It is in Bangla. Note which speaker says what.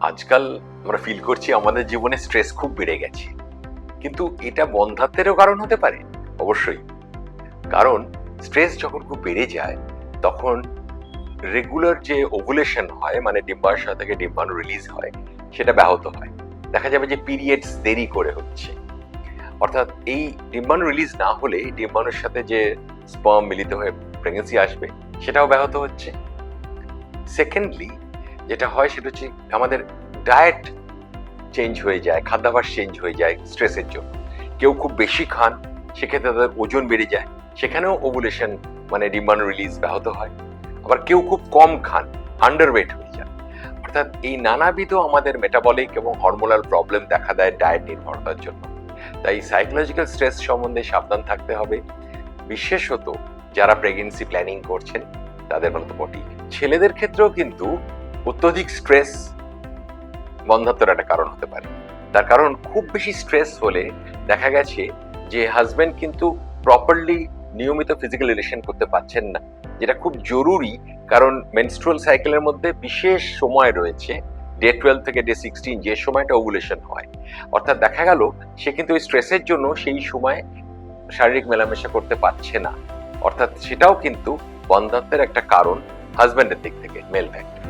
Speaker 1: আজকাল আমরা ফিল করছি আমাদের জীবনে স্ট্রেস খুব বেড়ে গেছে। কিন্তু এটা বন্ধাত্বেরও কারণ হতে পারে, অবশ্যই। কারণ স্ট্রেস যখন খুব বেড়ে যায়, তখন রেগুলার যে ওভুলেশন হয় মানে ডিম্বাশয় থেকে ডিম্বাণু রিলিজ হয়, সেটা ব্যাহত হয়। দেখা যাবে যে পিরিয়ডস দেরি করে হচ্ছে। অর্থাৎ এই ডিম্বাণু রিলিজ না হলে ডিম্বাণুর সাথে যে স্পার্ম মিলিত হয়ে প্রেগনেন্সি আসবে, সেটাও ব্যাহত হচ্ছে। সেকেন্ডলি যেটা হয় সেটা হচ্ছে আমাদের ডায়েট চেঞ্জ হয়ে যায় খাদ্যাভ্যাস চেঞ্জ হয়ে যায় স্ট্রেসের জন্য। কেউ খুব বেশি খান, সেক্ষেত্রে তাদের ওজন বেড়ে যায়। সেখানেও ওভুলেশন মানে ডিম্বাণু রিলিজ ব্যাহত হয়। আবার কেউ খুব কম খান আন্ডারওয়েট হয়ে যায় অর্থাৎ এই নানাবিধ আমাদের মেটাবলিক এবং হরমোনাল প্রবলেম দেখা দেয় ডায়েট নির্ভরতার জন্য। তাই সাইকোলজিক্যাল স্ট্রেস সম্বন্ধে সাবধান থাকতে হবে। বিশেষত যারা প্রেগনেন্সি প্ল্যানিং করছেন, তাদের মতো বটি। ছেলেদের ক্ষেত্রেও কিন্তু অত্যধিক স্ট্রেস বন্ধাত্মের একটা কারণ হতে পারে। তার কারণ খুব বেশি স্ট্রেস হলে দেখা গেছে যে হাজবেন্ড কিন্তু প্রপারলি নিয়মিত ফিজিক্যাল রিলেশন করতে পারছেন না। যেটা খুব জরুরি কারণ মেনস্ট্রুয়াল সাইকেলের মধ্যে বিশেষ সময় রয়েছে ডে টুয়েলভ থেকে ডে সিক্সটিন যে সময়টা ওভুলেশন হয়। অর্থাৎ দেখা গেল সে কিন্তু ওই স্ট্রেসের জন্য সেই সময় শারীরিক মেলামেশা করতে পারছে না। অর্থাৎ সেটাও কিন্তু বন্ধাত্বের একটা কারণ হাজব্যান্ডের দিক থেকে মেল ফ্যাক্ট